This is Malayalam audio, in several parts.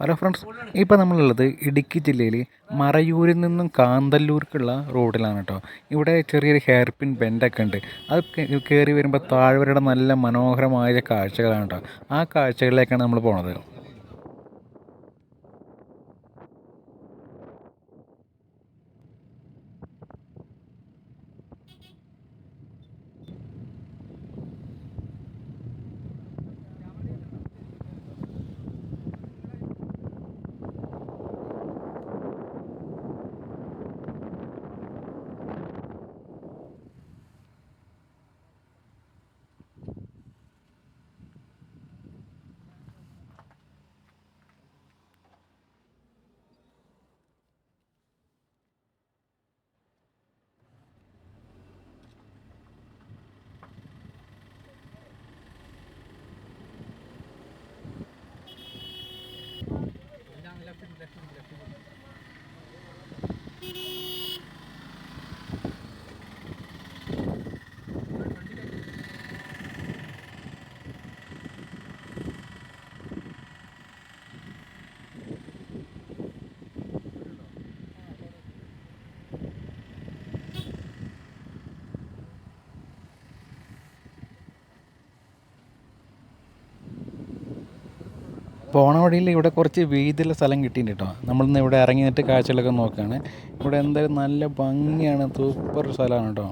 ഹലോ ഫ്രണ്ട്സ് ഇപ്പോൾ നമ്മളുള്ളത് ഇടുക്കി ജില്ലയിൽ മറയൂരിൽ നിന്നും കാന്തല്ലൂർക്കുള്ള റോഡിലാണ് കേട്ടോ ഇവിടെ ചെറിയൊരു ഹെയർപിൻ ബെൻഡൊക്കെ ഉണ്ട്. അത് കയറി വരുമ്പോൾ താഴ്വരയുടെ നല്ല മനോഹരമായ കാഴ്ചകളാണ് കേട്ടോ ആ കാഴ്ചകളിലേക്കാണ് നമ്മൾ പോണത്. പോണ വഴിയിൽ ഇവിടെ കുറച്ച് വീതിയുള്ള സ്ഥലം കിട്ടിയിട്ടുണ്ട് കേട്ടോ. നമ്മളിന്ന് ഇവിടെ ഇറങ്ങി നിന്നിട്ട് കാഴ്ചകളൊക്കെ നോക്കുകയാണ് ഇവിടെ എന്തായാലും നല്ല ഭംഗിയാണ് സൂപ്പർ സ്ഥലമാണ് കേട്ടോ.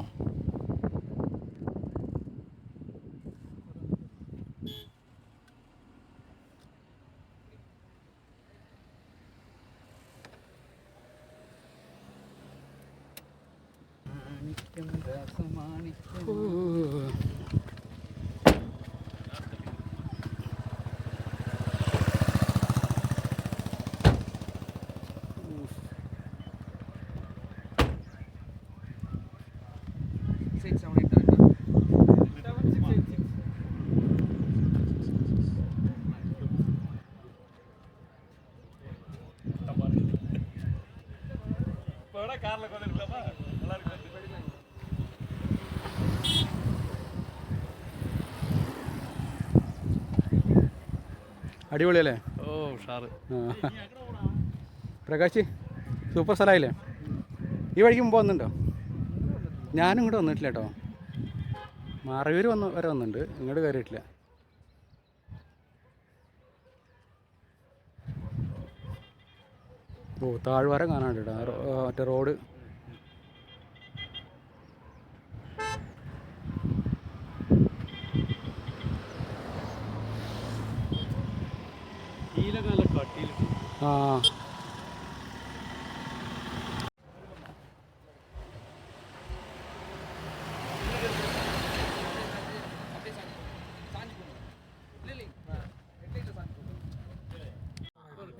അടിപൊളിയല്ലേ? ഓ ഷാറ്. പ്രകാശ് സൂപ്പർ സ്ഥലമായില്ലേ? ഈ വഴിക്ക് മുമ്പ് വന്നിട്ടുണ്ടോ? ഞാനും ഇങ്ങോട്ട് വന്നിട്ടില്ല കേട്ടോ. മറയൂർ വന്ന് വരെ വന്നിട്ടുണ്ട്. ഇങ്ങോട്ട് കയറിയിട്ടില്ല. ഓ താഴ്വാര കാണാണ്ട് കേട്ടോ. മറ്റേ റോഡ്. ആ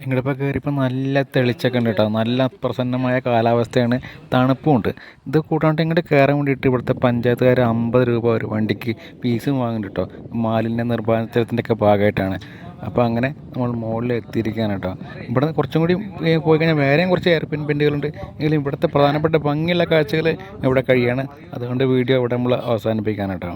ഇങ്ങോട്ടിപ്പോൾ കയറിയപ്പോൾ നല്ല തെളിച്ചൊക്കെ ഉണ്ട് കേട്ടോ. നല്ല പ്രസന്നമായ കാലാവസ്ഥയാണ്. തണുപ്പും ഉണ്ട്. ഇത് കൂടാണ്ട് ഇങ്ങോട്ട് കയറാൻ വേണ്ടിയിട്ട് ഇവിടുത്തെ പഞ്ചായത്തുകാർ അമ്പത് രൂപ ഒരു വണ്ടിക്ക് ഫീസും വാങ്ങുന്നുണ്ട് കേട്ടോ മാലിന്യ നിർമ്മാർജനത്തിന്റെ ഒക്കെ ഭാഗമായിട്ടാണ്. അപ്പോൾ അങ്ങനെ നമ്മൾ മുകളിൽ എത്തിയിരിക്കുകയാണ് കേട്ടോ ഇവിടെ നിന്ന് കുറച്ചും കൂടി പോയി കഴിഞ്ഞാൽ വേറെയും കുറച്ച് എയർപിൻ പെൻഡുകളുണ്ട് എങ്കിലും ഇവിടുത്തെ പ്രധാനപ്പെട്ട ഭംഗിയുള്ള കാഴ്ചകൾ ഇവിടെ കഴിയാണ്. അതുകൊണ്ട് വീഡിയോ ഇവിടെ നമ്മൾ അവസാനിപ്പിക്കാൻ കേട്ടോ